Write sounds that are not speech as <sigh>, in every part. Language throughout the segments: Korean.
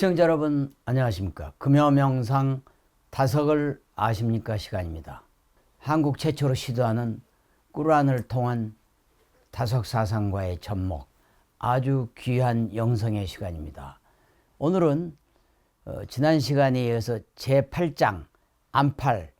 시청자 여러분 안녕하십니까? 금요명상 다석을 아십니까? 시간입니다. 한국 최초로 시도하는 꾸란을 통한 다석 사상과의 접목 아주 귀한 영성의 시간입니다 오늘은 어, 지난 시간에 이어서 제8장 안팔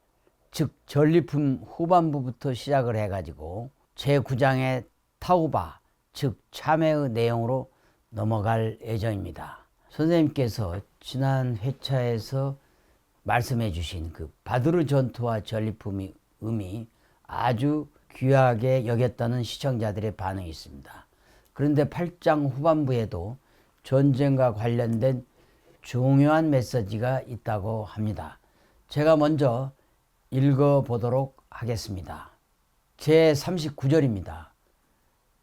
즉 전리품 후반부부터 시작을 해가지고 제9장의 타우바 즉 참회의 내용으로 넘어갈 예정입니다. 선생님께서 지난 회차에서 말씀해 주신 그 바두르 전투와 전리품의 의미 아주 귀하게 여겼다는 시청자들의 반응이 있습니다. 그런데 8장 후반부에도 전쟁과 관련된 중요한 메시지가 있다고 합니다. 제가 먼저 읽어 보도록 하겠습니다. 제 39절입니다.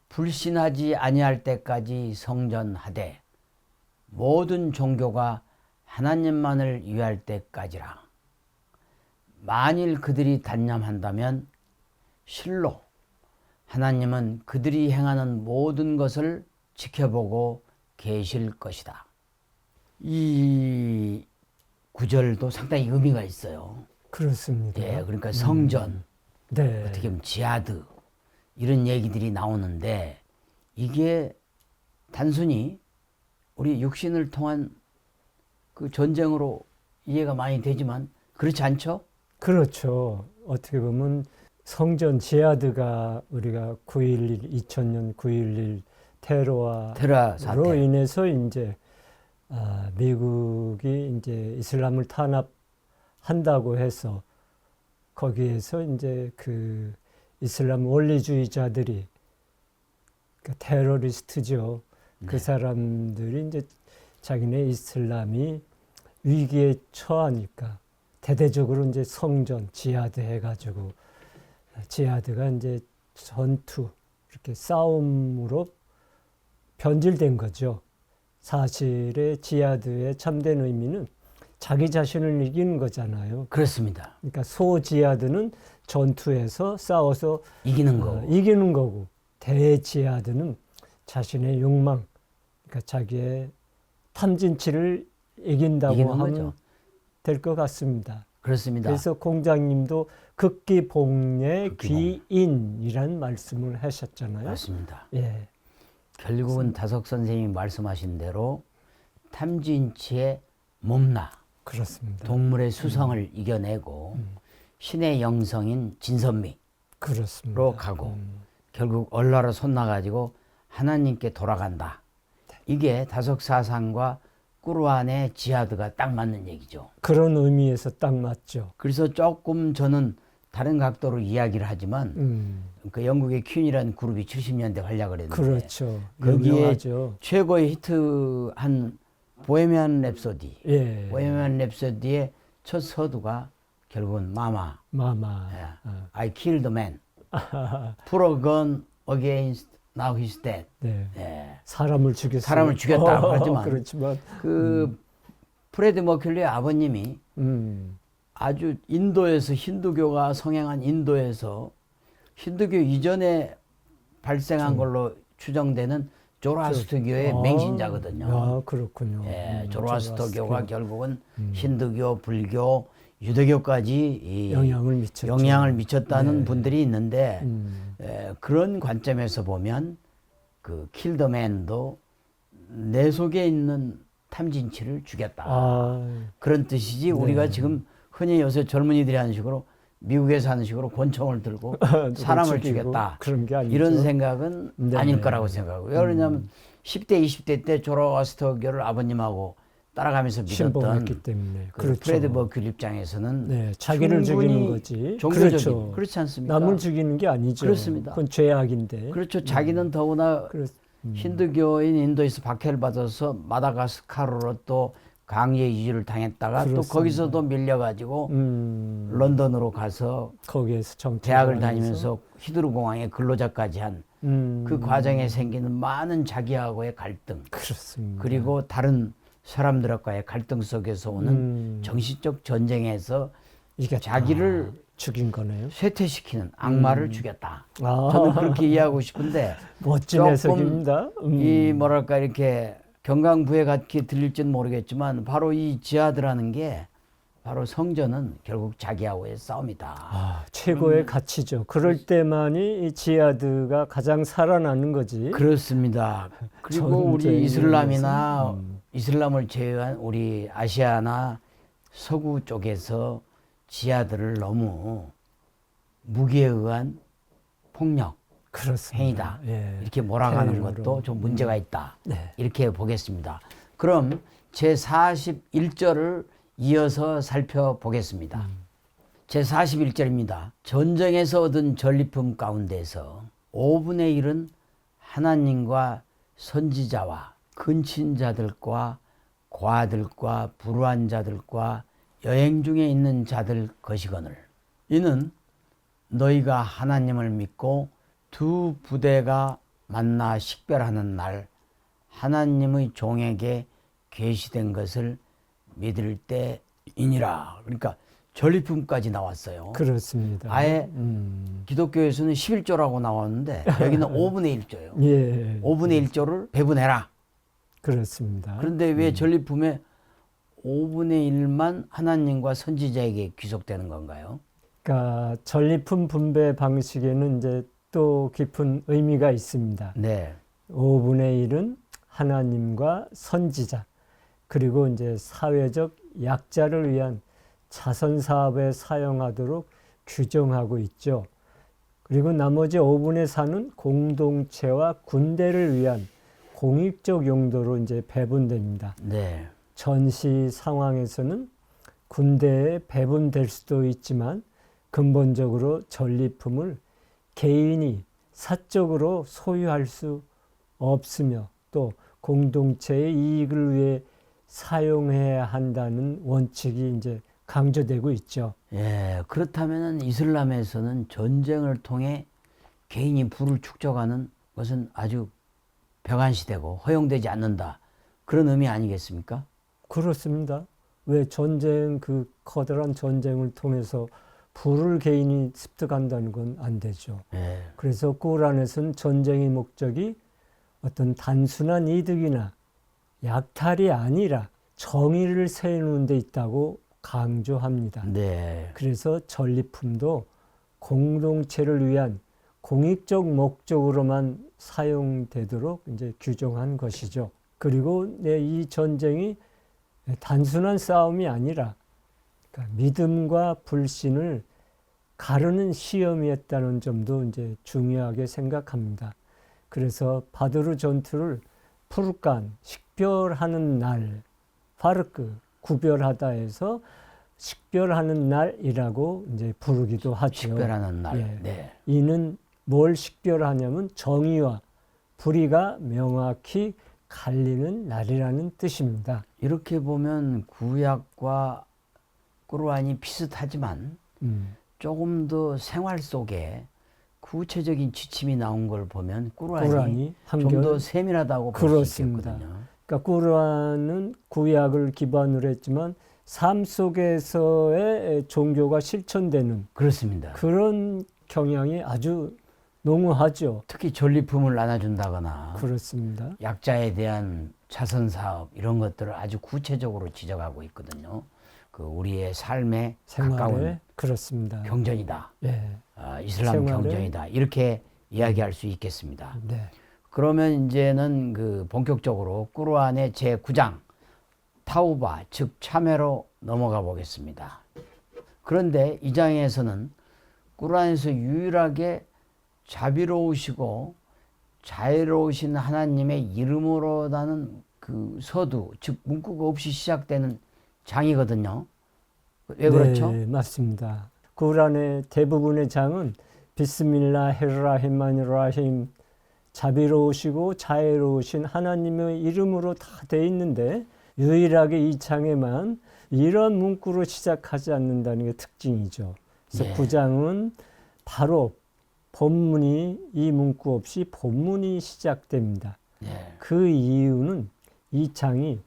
불신하지 아니할 때까지 성전하되 모든 종교가 하나님만을 위할 때까지라. 만일 그들이 단념한다면 실로 하나님은 그들이 행하는 모든 것을 지켜보고 계실 것이다. 이 구절도 상당히 의미가 있어요. 그렇습니다. 예, 그러니까 성전, 네. 어떻게 보면 지하드 이런 얘기들이 나오는데 이게 단순히 우리 육신을 통한 그 전쟁으로 이해가 많이 되지만 그렇지 않죠? 그렇죠. 어떻게 보면 성전 지하드가 우리가 9.11 2000년 9.11 테러와 테러 로. 인해서 이제 아, 미국이 이제 이슬람을 탄압한다고 해서 거기에서 이제 그 이슬람 원리주의자들이 그 테러리스트죠. 네. 그 사람들이 이제 자기네 이슬람이 위기에 처하니까 대대적으로 이제 성전 지하드 해가지고 지하드가 이제 전투 이렇게 싸움으로 변질된 거죠. 사실의 지하드의 참된 의미는 자기 자신을 이기는 거잖아요. 그렇습니다. 그러니까 소지하드는 전투에서 싸워서 이기는 어, 거. 이기는 거고 대지하드는 자신의 욕망, 그러니까 자기의 탐진치를 이긴다고 하면. 될 것 같습니다. 그렇습니다. 그래서 공장님도 극기복례. 귀인이란 말씀을 하셨잖아요. 맞습니다. 예, 결국은 다석 선생님이 말씀하신 대로 탐진치의 몸나 그렇습니다. 동물의 음. 수성을 이겨내고 신의 영성인 진선미로 그렇습니다. 가고 음, 결국 얼라로 손나가지고 하나님께 돌아간다. 이게 다석 사상과 꾸르안의 지하드가 딱 맞는 얘기죠. 그런 의미에서 딱 맞죠. 그래서 조금 저는 다른 각도로 이야기를 하지만 음, 그 영국의 퀸이라는 그룹이 70년대 활약을 했는데 그렇죠. 거기에 유명하죠. 최고의 히트한 보헤미안 랩소디, 예, 보헤미안 랩소디의 첫 서두가 결국은 마마, 마마. 예, 아, I killed a man, <laughs> gun against now he's dead. 네. 예. 사람을 죽였어요. 사람을 죽였다고 <laughs> 하지만 그렇지만 그 프레드 머큐리의 아버님이 음, 아주 인도에서 힌두교가 성행한 인도에서 힌두교 이전에 발생한 걸로 추정되는 조라스트교의 아, 맹신자거든요. 아, 그렇군요. 예, 음, 조라스터교가 조라스터교. 결국은 음. 힌두교, 불교, 유대교까지 이 영향을 미쳤죠. 영향을 미쳤다는 네. 분들이 있는데 음, 에, 그런 관점에서 보면 그 킬더맨도 내 속에 있는 탐진치를 죽였다. 아, 그런 뜻이지 네. 우리가 지금 흔히 요새 젊은이들이 하는 식으로 미국에서 하는 식으로 권총을 들고 <laughs> 사람을 죽였다. 그런 게 아니죠. 이런 생각은 네. 음. 아닐 거라고 생각하고 왜 그러냐면 10대 20대 때 조라스터교를 아버님하고 따라가면서 믿었던 때문에 그 그렇죠. 프레드 버큐 입장에서는 네, 자기를 죽이는 거지. 종교적인 그렇죠. 그렇지 않습니까? 남을 죽이는 게 아니죠. 그렇습니다. 그건 죄악인데. 그렇죠. 자기는 더구나 그렇, 음, 힌두교인 인도에서 박해를 받아서 마다가스카르로 또 강제 이주를 당했다가 또 그렇습니다. 거기서도 밀려가지고 음, 런던으로 가서 거기에서 대학을 다니면서 히드루 공항에 근로자까지 한 음, 그 과정에 생기는 많은 자기하고의 갈등 그렇습니다. 그리고 다른 사람들과의 갈등 속에서 오는 음, 정신적 전쟁에서 이게 자기를 다 죽인 거네요. 쇠퇴시키는 악마를 음. 죽였다. 아, 저는 그렇게 이해하고 싶은데 <laughs> 멋진 해석입니다. 음, 이 뭐랄까 이렇게 경강부에 같게 들릴지는 모르겠지만 바로 이 지하드라는 게 바로 성전은 결국 자기하고의 싸움이다. 아, 최고의 가치죠. 그럴 때만이 이 지하드가 가장 살아나는 거지. 그렇습니다. 그리고 우리 이슬람이나 음. 이슬람을 제외한 우리 아시아나 서구 쪽에서 지하들을 너무 무기에 의한 폭력 그렇습니다. 행위다. 예. 이렇게 몰아가는 테러로. 것도 좀 문제가 있다. 네. 이렇게 보겠습니다. 그럼 제 41절을 이어서 살펴보겠습니다. 제 41절입니다. 전쟁에서 얻은 전리품 가운데서 5분의 1은 하나님과 선지자와 근친자들과 과들과 불우한 자들과 여행 중에 있는 자들 것이거늘 이는 너희가 하나님을 믿고 두 부대가 만나 식별하는 날 하나님의 종에게 계시된 것을 믿을 때이니라. 그러니까 전리품까지 나왔어요. 그렇습니다. 아예 음, 기독교에서는 11조라고 나왔는데 여기는 <laughs> 5분의 1조예요. 예. 5분의 1조를 배분해라. 그렇습니다. 그런데 왜 전리품의 5분의 1만 하나님과 선지자에게 귀속되는 건가요? 그러니까 전리품 분배 방식에는 이제 또 깊은 의미가 있습니다. 네. 5분의 1은 하나님과 선지자 그리고 이제 사회적 약자를 위한 자선 사업에 사용하도록 규정하고 있죠. 그리고 나머지 5분의 4는 공동체와 군대를 위한 공익적 용도로 이제 배분됩니다. 네. 전시 상황에서는 군대에 배분될 수도 있지만 근본적으로 전리품을 개인이 사적으로 소유할 수 없으며 또 공동체의 이익을 위해 사용해야 한다는 원칙이 이제 강조되고 있죠. 예, 그렇다면 이슬람에서는 전쟁을 통해 개인이 부를 축적하는 것은 아주 벽안시되고 허용되지 않는다. 그런 의미 아니겠습니까? 그렇습니다. 왜 전쟁 그 커다란 전쟁을 통해서 부를 개인이 습득한다는 건 안 되죠. 예. 그래서 꾸란에서는 전쟁의 목적이 어떤 단순한 이득이나 약탈이 아니라 정의를 세우는 데 있다고 강조합니다. 네. 그래서 전리품도 공동체를 위한 공익적 목적으로만 사용되도록 이제 규정한 것이죠. 그리고 네, 이 전쟁이 단순한 싸움이 아니라 그러니까 믿음과 불신을 가르는 시험이었다는 점도 이제 중요하게 생각합니다. 그래서 바드르 전투를 푸르간 식별하는 날, 파르크 구별하다 해서 식별하는 날이라고 이제 부르기도 하죠. 식별하는 날. 예. 네. 이는 뭘 식별하냐면 정의와 불의가 명확히 갈리는 날이라는 뜻입니다. 이렇게 보면 구약과 꾸르안이 비슷하지만 음, 조금 더 생활 속에 구체적인 지침이 나온 걸 보면 꾸란이 좀 더 세밀하다고 볼 수. 있겠거든요. 그러니까 꾸란은 구약을 기반으로 했지만 삶 속에서의 종교가 실천되는 그렇습니다. 그런 경향이 아주 농후하죠. 특히 전리품을 나눠준다거나 그렇습니다. 약자에 대한 자선 사업 이런 것들을 아주 구체적으로 지적하고 있거든요. 그 우리의 삶에 가까운 생활에 그렇습니다. 경전이다. 예, 아, 이슬람 생활에- 경전이다. 이렇게 이야기할 수 있겠습니다. 네, 그러면 이제는 그 본격적으로 꾸르안의 제 9장 타우바 즉 참회로 넘어가 보겠습니다. 그런데 이 장에서는 꾸르안에서 유일하게 자비로우시고 자애로우신 하나님의 이름으로다는 그 서두 즉 문구가 없이 시작되는 장이거든요. 왜 그렇죠? 네, 맞습니다. 구란의 대부분의 장은 비스밀라 헤르라히마니라힘 자비로우시고 자애로우신 하나님의 이름으로 다 돼 있는데 유일하게 이 장에만 이런 문구로 시작하지 않는다는 게 특징이죠. 그래서 네. 구장은 바로 본문이 이 문구 없이 본문이 시작됩니다. 네. 그 이유는 이 장이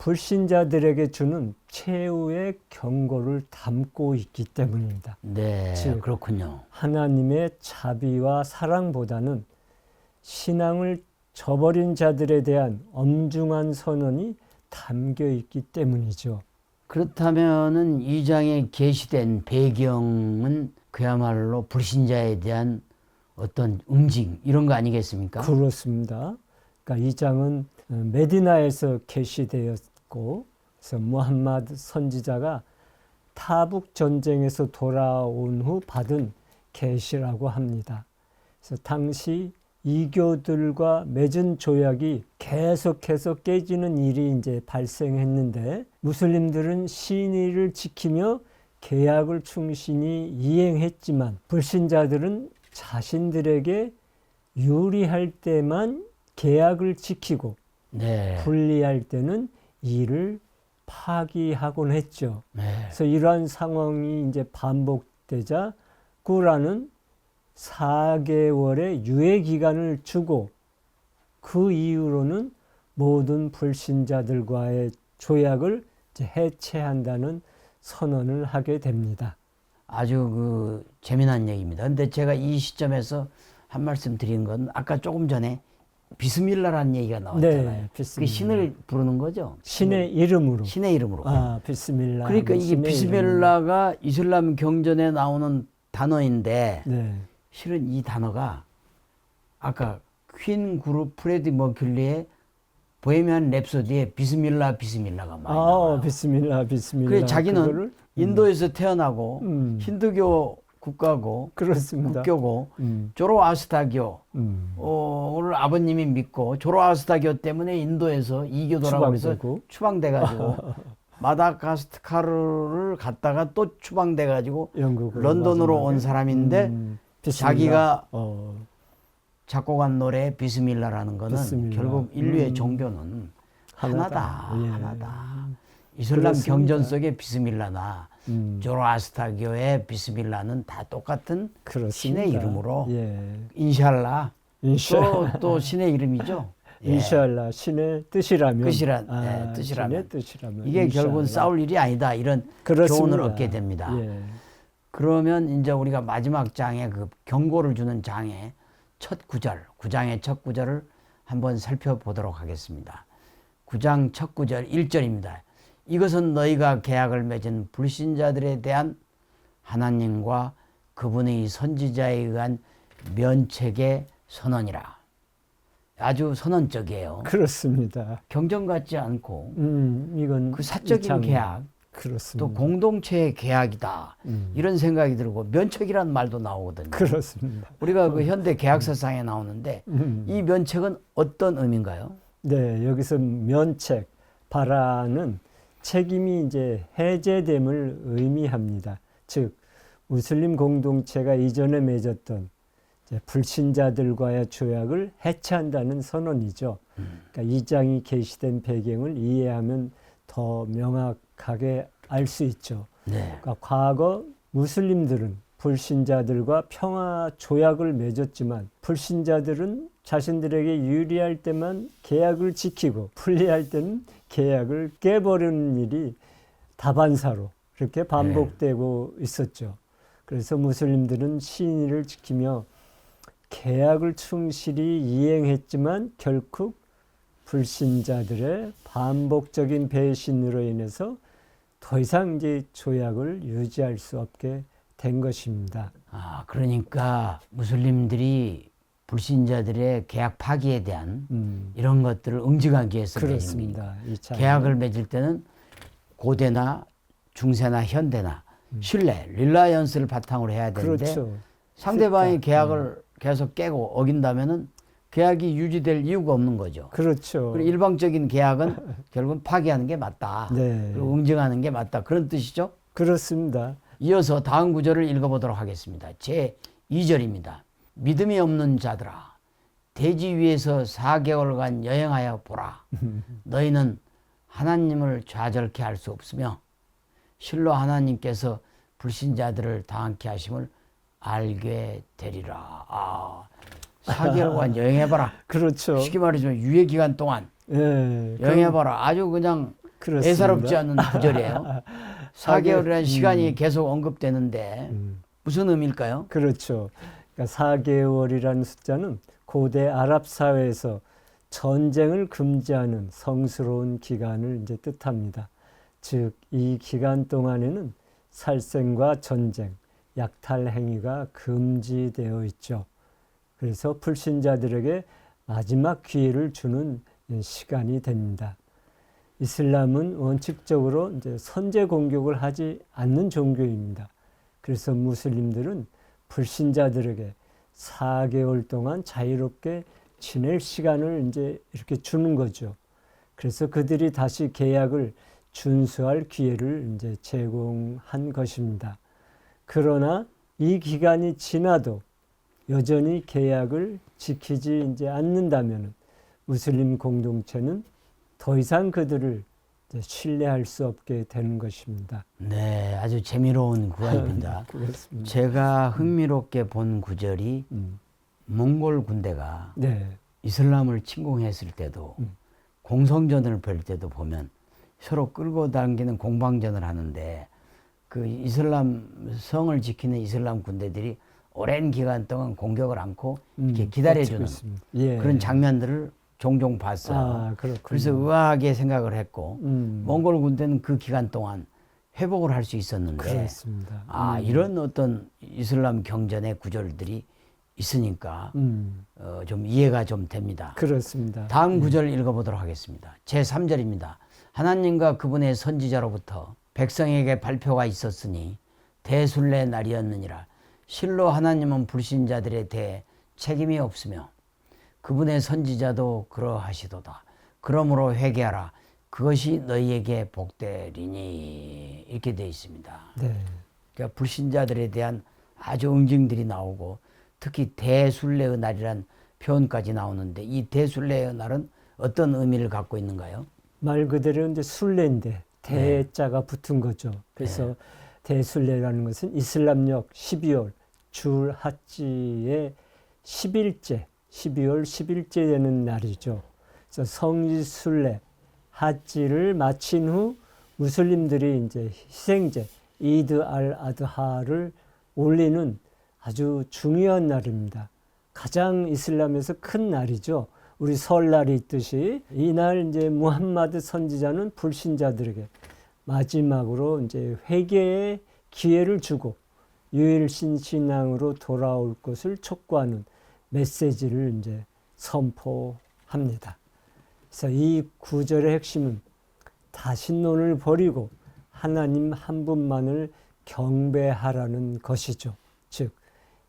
불신자들에게 주는 최후의 경고를 담고 있기 때문입니다. 네, 즉, 그렇군요. 하나님의 자비와 사랑보다는 신앙을 저버린 자들에 대한 엄중한 선언이 담겨 있기 때문이죠. 그렇다면은 이 장에 게시된 배경은 그야말로 불신자에 대한 어떤 응징 이런 거 아니겠습니까? 그렇습니다. 그러니까 이 장은 어, 메디나에서 게시되었 고, 그래서 무함마드 선지자가 타북 전쟁에서 돌아온 후 받은 계시라고 합니다. 그래서 당시 이교들과 맺은 조약이 계속해서 깨지는 일이 이제 발생했는데 무슬림들은 신의를 지키며 계약을 충신히 이행했지만 불신자들은 자신들에게 유리할 때만 계약을 지키고 네. 불리할 때는 이를 파기하곤 했죠. 네. 그래서 이러한 상황이 이제 반복되자 꾸라는 4개월의 유예 기간을 주고 그 이후로는 모든 불신자들과의 조약을 해체한다는 선언을 하게 됩니다. 아주 그 재미난 얘기입니다. 근데 제가 이 시점에서 한 말씀 드린 건 아까 조금 전에 비스밀라라는 얘기가 나왔잖아요. 네, 그. 신을 부르는 거죠. 신의 이름으로. 신의 이름으로. 아, 비스밀라. 그러니까 이게 비스밀라가 이슬람 경전에 나오는 단어인데 이름으로. 네. 실은 이 단어가 아까 퀸 그룹 프레디 머큘리의 보헤미안 랩소디에 비스밀라 비스밀라가 많이 아, 나와요. 비스밀라, 비스밀라. 그래 자기는 그거를, 인도에서 태어나고 음, 힌두교 국가고 그렇습니다. 국교고 음, 조로아스타교 음. 어, 오늘 아버님이 믿고 조로아스타교 때문에 인도에서 이교도라고 해서 추방되고. 추방돼가지고 <laughs> 마다가스카르를 갔다가 또 추방돼 가지고 영국으로 런던으로 마지막에. 온 사람인데 음. 자기가 어, 작곡한 노래 비스밀라라는 거는 비스밀라. 결국 인류의 음. 종교는 하나다 하나다. 예. 하나다 이슬람 그렇습니다. 경전 속의 비스밀라나 음, 조로아스타교의 비스밀라는 다 똑같은 그렇습니다. 신의 이름으로 예. 인샬라 인샬라. 또, 또 신의 이름이죠 예. <laughs> 인샬라 신의 뜻이라면 뜻이란, 아, 예, 뜻이라면. 뜻이라면 이게 인샬라. 결국은 싸울 일이 아니다 이런 그렇습니다. 교훈을 얻게 됩니다. 예. 그러면 이제 우리가 마지막 장에 그 경고를 주는 장의 첫 구절, 구장의 첫 구절을 한번 살펴보도록 하겠습니다. 구장 첫 구절 1절입니다. 이것은 너희가 계약을 맺은 불신자들에 대한 하나님과 그분의 선지자에 의한 면책의 선언이라. 아주 선언적이에요. 그렇습니다. 경전 같지 않고 음, 이건 그 사적인 참 계약, 그렇습니다. 또 공동체의 계약이다. 음, 이런 생각이 들고 면책이란 말도 나오거든요. 그렇습니다. 우리가 그 현대 계약서상에 나오는데 음. 이 면책은 어떤 의미인가요? 네, 여기서 면책, 바라는 책임이 이제 해제됨을 의미합니다. 즉, 무슬림 공동체가 이전에 맺었던 불신자들과의 조약을 해체한다는 선언이죠. 그러니까 이 장이 게시된 배경을 이해하면 더 명확하게 알 수 있죠. 네. 그러니까 과거 무슬림들은 불신자들과 평화 조약을 맺었지만 불신자들은 자신들에게 유리할 때만 계약을 지키고 불리할 때는 계약을 깨버리는 일이 다반사로 그렇게 반복되고 있었죠. 그래서 무슬림들은 신의를 지키며 계약을 충실히 이행했지만 결국 불신자들의 반복적인 배신으로 인해서 더 이상 이제 조약을 유지할 수 없게 된 것입니다. 아, 그러니까 무슬림들이 불신자들의 계약 파기에 대한 음, 이런 것들을 응징하기 위해서 그렇습니다. 계약을 맺을 때는 고대나 중세나 현대나 신뢰, 릴라이언스를 바탕으로 해야 되는데 그렇죠. 상대방이 그러니까, 계약을 계속 깨고 어긴다면은 계약이 유지될 이유가 없는 거죠. 그렇죠. 그리고 일방적인 계약은 <laughs> 결국은 파기하는 게 맞다. 네, 그리고 응징하는 게 맞다. 그런 뜻이죠. 그렇습니다. 이어서 다음 구절을 읽어보도록 하겠습니다. 제 2절입니다. 믿음이 없는 자들아 대지 위에서 4개월간 여행하여 보라. <laughs> 너희는 하나님을 좌절케 할 수 없으며 실로 하나님께서 불신자들을 당하게 하심을 알게 되리라. 아, 4개월간 여행해봐라. <laughs> 그렇죠. 쉽게 말해서 유예 기간 동안 예, 여행해봐라. 아주 그냥 그렇습니다. 애사롭지 않은 구절이에요. <laughs> 4개월이라는 음. 시간이 계속 언급되는데 음, 무슨 의미일까요? 그렇죠. 그러니까 4개월이라는 숫자는 고대 아랍 사회에서 전쟁을 금지하는 성스러운 기간을 이제 뜻합니다. 즉, 이 기간 동안에는 살생과 전쟁, 약탈 행위가 금지되어 있죠. 그래서 불신자들에게 마지막 기회를 주는 시간이 됩니다. 이슬람은 원칙적으로 이제 선제 공격을 하지 않는 종교입니다. 그래서 무슬림들은 불신자들에게 4개월 동안 자유롭게 지낼 시간을 이제 이렇게 주는 거죠. 그래서 그들이 다시 계약을 준수할 기회를 이제 제공한 것입니다. 그러나 이 기간이 지나도 여전히 계약을 지키지 이제 않는다면 무슬림 공동체는 더 이상 그들을 신뢰할 수 없게 되는 것입니다. 네, 아주 재미로운. <laughs> 그렇습니다. 제가 흥미롭게 본 구절이 음. 몽골 군대가 네. 이슬람을 침공했을 때도 음. 공성전을 벌일 때도 보면 서로 끌고 당기는 공방전을 하는데 그 이슬람 성을 지키는 이슬람 군대들이 오랜 기간 동안 공격을 않고 이렇게 음, 기다려주는. 예. 그런 장면들을 종종 봤어요. 아. 그래서 의아하게 생각을 했고 음, 몽골 군대는 그 기간 동안 회복을 할 수 있었는데 그렇습니다. 아 음, 이런 어떤 이슬람 경전의 구절들이 있으니까 음, 어, 좀 이해가 좀 됩니다. 그렇습니다. 다음 구절 읽어보도록 하겠습니다. 제 3절입니다. 하나님과 그분의 선지자로부터 백성에게 발표가 있었으니 대순례 날이었느니라. 실로 하나님은 불신자들에 대해 책임이 없으며 그분의 선지자도 그러하시도다. 그러므로 회개하라. 그것이 너희에게 복되리니 이렇게 되어 있습니다. 네. 그러니까 불신자들에 대한 아주 응징들이 나오고 특히 대순례의 날이란 표현까지 나오는데 이 대순례의 날은 어떤 의미를 갖고 있는가요? 말 그대로 이제 순례인데 대자가 붙은 거죠. 그래서 대순례라는 것은 이슬람력 12월 줄 하지의 10일째, 12월 10일째 되는 날이죠. 그래서 성지순례 하지를 마친 후 무슬림들이 이제 희생제 이드 알 아드하를 올리는 아주 중요한 날입니다. 가장 이슬람에서 큰 날이죠. 우리 설날이 있듯이 이날 이제 무함마드 선지자는 불신자들에게 마지막으로 이제 회개의 기회를 주고 유일신 신앙으로 돌아올 것을 촉구하는 메시지를 이제 선포합니다. 그래서 이 구절의 핵심은 다신론을 버리고 하나님 한 분만을 경배하라는 것이죠. 즉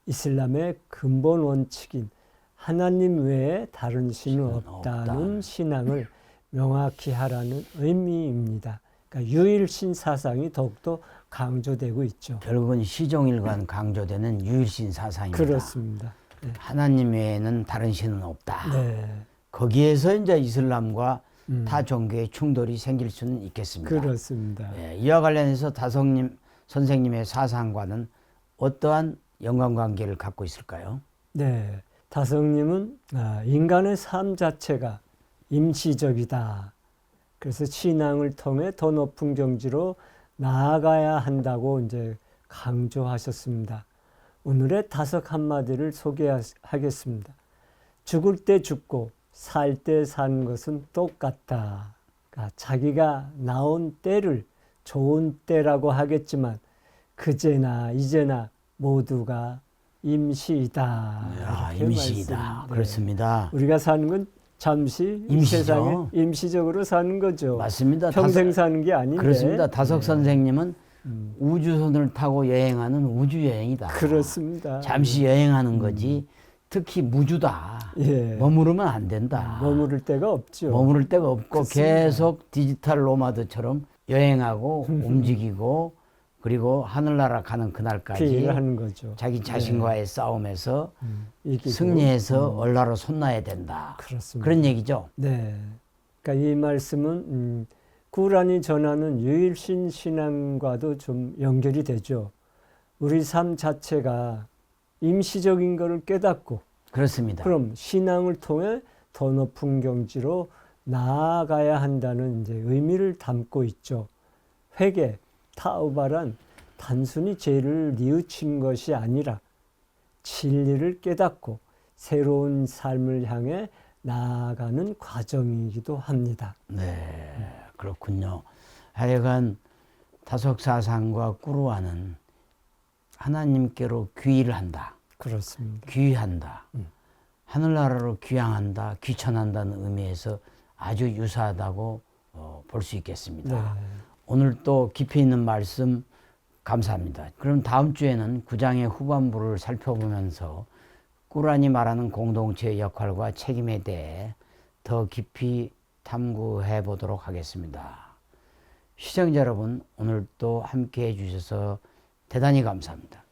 이슬람의 근본 원칙인 하나님 외에 다른 신은 없다는 없다. 신앙을 명확히 하라는 의미입니다. 그러니까 유일신 사상이 더욱더 강조되고 있죠. 결국은 시종일관 강조되는 유일신 사상입니다. 그렇습니다. 하나님 외에는 다른 신은 없다. 네. 거기에서 이제 이슬람과 음, 타 종교의 충돌이 생길 수는 있겠습니다. 그렇습니다. 예, 이와 관련해서 다성님 선생님의 사상과는 어떠한 연관관계를 갖고 있을까요? 네. 다성님은 아, 인간의 삶 자체가 임시적이다. 그래서 신앙을 통해 더 높은 경지로 나아가야 한다고 이제 강조하셨습니다. 오늘의 다섯 한마디를 소개하겠습니다. 죽을 때 죽고 살 때 사는 것은 똑같다. 그러니까 자기가 나온 때를 좋은 때라고 하겠지만 그제나 이제나 모두가 임시이다. 야, 임시이다. 네. 그렇습니다. 우리가 사는 건 잠시 이 임시죠. 세상에 임시적으로 사는 거죠. 맞습니다. 평생 다섯- 사는 게 아닌데. 그렇습니다. 다석 선생님은 음, 우주선을 타고 여행하는 우주 여행이다. 그렇습니다. 잠시 여행하는 거지. 특히 무주다. 예. 머무르면 안 된다. 머무를 데가 없죠. 머무를 데가 없고 그렇습니다. 계속 디지털 노마드처럼 여행하고 <laughs> 움직이고 그리고 하늘나라 가는 그날까지 하는 거죠. 자기 자신과의 싸움에서 음. 승리해서 얼라로 손나야 된다. 그렇습니다. 그런 얘기죠. 네. 그러니까 이 말씀은 음, 꾸란이 전하는 유일신 신앙과도 좀 연결이 되죠. 우리 삶 자체가 임시적인 거를 깨닫고 그렇습니다. 그럼 신앙을 통해 더 높은 경지로 나아가야 한다는 이제 의미를 담고 있죠. 회개, 타우바란 단순히 죄를 뉘우친 것이 아니라 진리를 깨닫고 새로운 삶을 향해 나아가는 과정이기도 합니다. 네, 그렇군요. 하여간 다속사상과 꾸루와는 하나님께로 귀의를 한다. 그렇습니다. 귀한다. 음. 하늘나라로 귀향한다, 귀천한다는 의미에서 아주 유사하다고 어, 볼수 있겠습니다. 네. 오늘 또 깊이 있는 말씀 감사합니다. 그럼 다음 주에는 구장의 후반부를 살펴보면서 꾸란이 말하는 공동체의 역할과 책임에 대해 더 깊이 탐구해 보도록 하겠습니다. 시청자 여러분, 오늘 또 함께 해 주셔서 대단히 감사합니다.